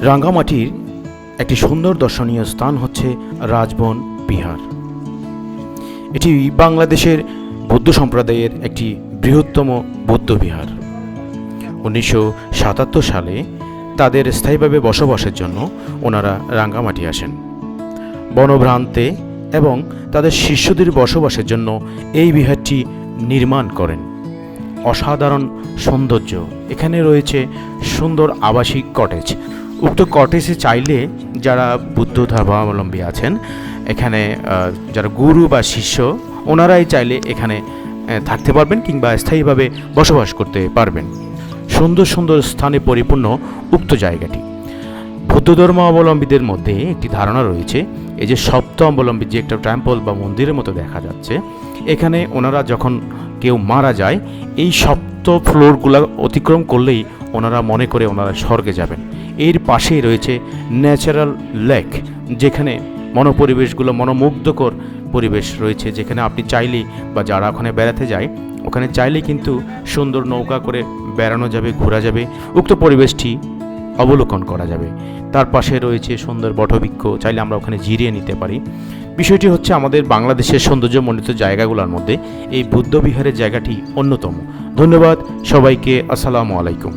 রাঙ্গামাটির একটি সুন্দর দর্শনীয় স্থান হচ্ছে রাজবন বিহার। এটি বাংলাদেশের বৌদ্ধ সম্প্রদায়ের একটি বৃহত্তম বৌদ্ধ বিহার। উনিশশো সাতাত্তর সালে তাদের স্থায়ীভাবে বসবাসের জন্য ওনারা রাঙ্গামাটি আসেন। বনভ্রান্তে এবং তাদের শিষ্যদের বসবাসের জন্য এই বিহারটি নির্মাণ করেন। অসাধারণ সৌন্দর্য। এখানে রয়েছে সুন্দর আবাসিক কটেজ। উক্ত কটেজে চাইলে যারা বুদ্ধ ধর্মাবলম্বী আছেন, এখানে যারা গুরু বা শিষ্য, ওনারাই চাইলে এখানে থাকতে পারবেন কিংবা স্থায়ীভাবে বসবাস করতে পারবেন। সুন্দর সুন্দর স্থানে পরিপূর্ণ উক্ত জায়গাটি। বৌদ্ধ ধর্মাবলম্বীদের মধ্যে একটি ধারণা রয়েছে, এই যে সপ্ত অবলম্বী যে একটা টেম্পল বা মন্দিরের মতো দেখা যাচ্ছে, এখানে ওনারা যখন কেউ মারা যায়, এই সপ্ত ফ্লোরগুলো অতিক্রম করলেই ওনারা মনে করে ওনারা স্বর্গে যাবেন। এর পাশেই রয়েছে ন্যাচারাল লেক, যেখানে মনোপরিবেশগুলো, মনোমুগ্ধকর পরিবেশ রয়েছে। যেখানে আপনি চাইলেই বা যারা ওখানে বেড়াতে যায়, ওখানে চাইলেই কিন্তু সুন্দর নৌকা করে বেড়ানো যাবে, ঘোরা যাবে। উক্ত পরিবেশটি অবলোকন করা যাবে। তার পাশে রয়েছে সুন্দর বটবৃক্ষ, চাইলে আমরা ওখানে জিরিয়ে নিতে পারি। বিষয়টি হচ্ছে আমাদের বাংলাদেশের সৌন্দর্যমণ্ডিত জায়গাগুলোর মধ্যে এই বুদ্ধবিহারের জায়গাটি অন্যতম। ধন্যবাদ সবাইকে, আসসালামু আলাইকুম।